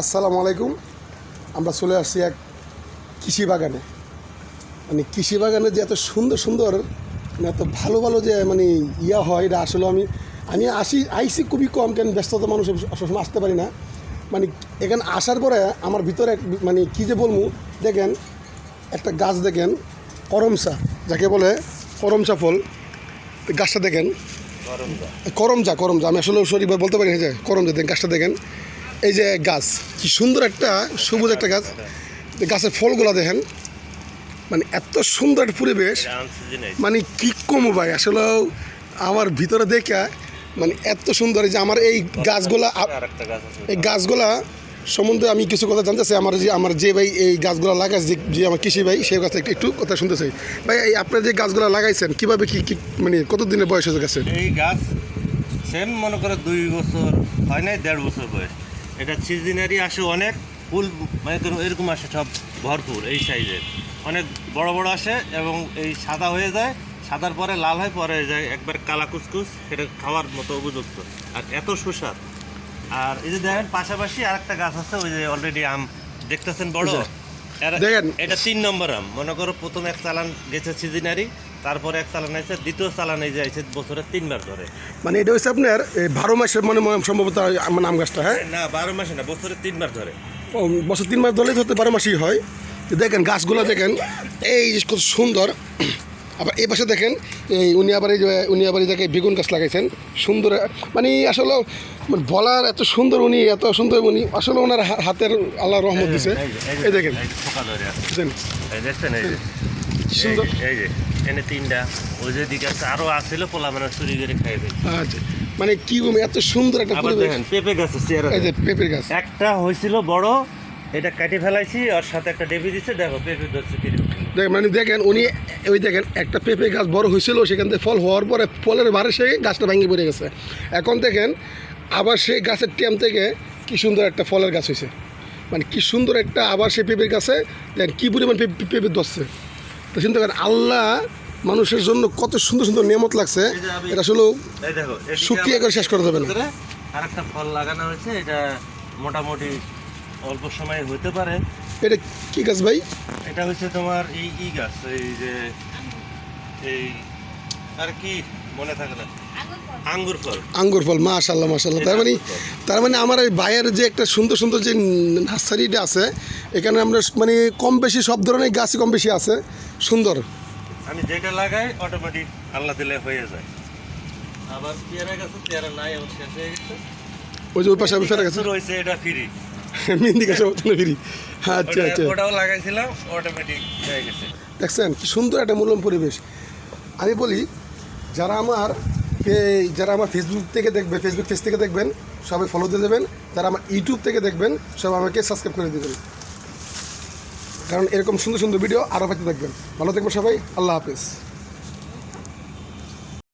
আসসালামু আলাইকুম। আমরা চলে আসছি এক কৃষি বাগানে। মানে কৃষি বাগানে যে এত সুন্দর সুন্দর মানে এত ভালো ভালো যে মানে ইয়া হয় এটা আসলে আমি আমি আসি আইসি খুবই কম কেন ব্যস্ততা মানুষ সবসময় আসতে পারি না। মানে এখানে আসার পরে আমার ভিতরে মানে কী যে বলব দেখেন একটা গাছ দেখেন করমচা যাকে বলে করমচা ফল। গাছটা দেখেন। করমজা করমজা আমি আসলে সরি বলতে পারি যে করমজা দেখেন গাছটা দেখেন। এই যে গাছ কি সুন্দর একটা সবুজ একটা গাছ। গাছের ফলগুলো দেখেন মানে এত সুন্দর একটা পরিবেশ। মানে কি কমো ভাই আসলে আমার ভিতরে দেখে মানে এত সুন্দর। যে আমার এই গাছগুলা এই গাছগুলা সম্বন্ধে আমি কিছু কথা জানতে চাই। আমার যে আমার যে ভাই এই গাছগুলো লাগাইছে যে- যে আমার কৃষি ভাই সেই কথা একটু একটু কথা শুনতে চাই। ভাই এই আপনার যে গাছগুলো লাগাইছেন কীভাবে কি কি মানে কত দিনের বয়স হয়েছে গাছের? এই গাছ সেম মনে করো দুই বছর হয় নাই দেড় বছর বয়স। এটা সিজনারি আসে অনেক ফুল মানে এরকম আসে সব ভরপুর এই সাইজের অনেক বড় বড় আসে এবং এই সাদা হয়ে যায় সাদার পরে লাল হয় পরে যায় একবার কালা কুচকুচ সেটা খাওয়ার মতো উপযুক্ত। আর এত সুস্বাদ। আর এই যে দেখেন পাশাপাশি আর একটা গাছ আছে ওই যে অলরেডি আম দেখতেছেন বড়। এটা তিন নম্বর আম। মনে করো প্রথম এক চালান গেছে সিজনারি তারপরে এক চালান আছে দ্বিতীয় চালান এই যে আছে বছরে তিনবার ধরে। মানে এটা হচ্ছে আপনার বারো মাসের মানে সম্ভবত আমার আম গাছটা হ্যাঁ? না বারো মাসে না বছরে তিনবার ধরে। বছর তিন মাস ধরলেই ধরতে বারো মাসই হয়। দেখেন গাছগুলো দেখেন এই কত সুন্দর। আবার এই পাশে দেখেন এই উনি আবার এই যে উনি আবার এই জায়গায় বেগুন গাছ লাগাইছেন। সুন্দর মানে আসলে মানে বলার এত সুন্দর উনি এত সুন্দর উনি আসলে ওনার হাতের আল্লাহ রহমত দিছে। এই দেখেন। ধরে সুন্দর। এই যে। এনে তিনটা। ওই যে দিকে আছে আরও আসছিল পোলা মানে চুরি করে খাই আচ্ছা মানে কি এত সুন্দর একটা আবার দেখেন পেঁপে গাছ দেখেন। পেঁপের গাছ। একটা হয়েছিল বড় এটা কাটি ফেলাইছি আর সাথে একটা ডেবি দিচ্ছে দেখো পেঁপে ধরছে দেখেন মানে দেখেন উনি ওই দেখেন একটা পেঁপে গাছ বড় হয়েছিল সেখান থেকে ফল হওয়ার পরে ফলের ভারে সে গাছটা ভেঙে পড়ে গেছে। এখন দেখেন আবার সেই গাছের টেম থেকে কি সুন্দর একটা ফলের গাছ হয়েছে। মানে কি সুন্দর একটা আবার সেই পেঁপের গাছে দেখেন কী পরিমাণ পেঁপে পেঁপে ধরছে। তো চিন্তা করেন আল্লাহ মানুষের জন্য কত সুন্দর সুন্দর নিয়ামত লাগছে। এটা আসলে এই দেখো এদিকে শুকিয়ে করে শেষ করা যাবে না আরেকটা ফল লাগানো হয়েছে এটা মোটামুটি অল্প সময়ে হতে পারে। এটা কি গাছ ভাই? এটা হচ্ছে তোমার এই ই গাছ এই যে এই আর কি মনে থাকে না। আঙ্গুর ফল। আঙ্গুর ফল মাশাল্লাহ মাশাল্লাহ তার মানে তার মানে আমার এই বাইরের যে একটা সুন্দর সুন্দর যে নার্সারিটা আছে এখানে আমরা মানে কম বেশি সব ধরনের গাছই কম বেশি আছে। সুন্দর। আমি যেটা লাগাই অটোমেটিক আল্লাহ দিলে হয়ে যায়। আবার পেয়ারা গাছে পেয়ারা নাই শেষ হয়ে গেছে। ওই যে ওই পাশে আমি ফেরা গেছে রয়েছে এটা ফ্রি মেহেন্দি গাছে ফিরি আচ্ছা আচ্ছা। ওটাও লাগাইছিলাম অটোমেটিক হয়ে গেছে। দেখছেন কি সুন্দর একটা মূল্যম পরিবেশ। আমি বলি যারা আমার এই যারা আমার ফেসবুক থেকে দেখবেন ফেসবুক পেজ থেকে দেখবেন, সবাই ফলো দিয়ে দেবেন। যারা আমার ইউটিউব থেকে দেখবেন, সব আমাকে সাবস্ক্রাইব করে দেবেন। কারণ এরকম সুন্দর সুন্দর ভিডিও আরও পাইতে দেখবেন। ভালো থাকবেন সবাই, আল্লাহ হাফেজ।